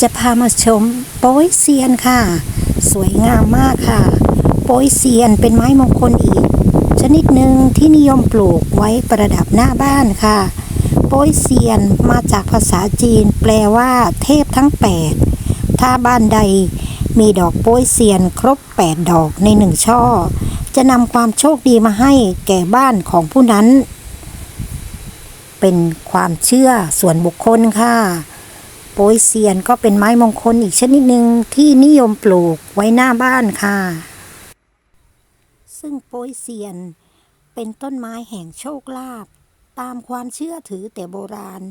จะพามาชมโป้ยเซียนค่ะ สวยงามมากค่ะ โป้ยเซียนเป็นไม้มงคลอีก ชนิดหนึ่งที่นิยมปลูกไว้ประดับหน้าบ้านค่ะ โป้ยเซียนมาจากภาษาจีนแปลว่า เทพทั้ง 8 ถ้าบ้านใดมีดอกโป้ยเซียนครบ 8 ดอกในหนึ่งช่อ จะนำความโชคดีมาให้แก่บ้านของผู้นั้น เป็นความเชื่อส่วนบุคคลค่ะ โปยเซียนก็เป็นไม้มงคลอีกชนิดหนึ่งที่นิยมปลูกไว้หน้าบ้านค่ะ ซึ่งโปยเซียนเป็นต้นไม้แห่งโชคลาภตามความเชื่อถือแต่โบราณ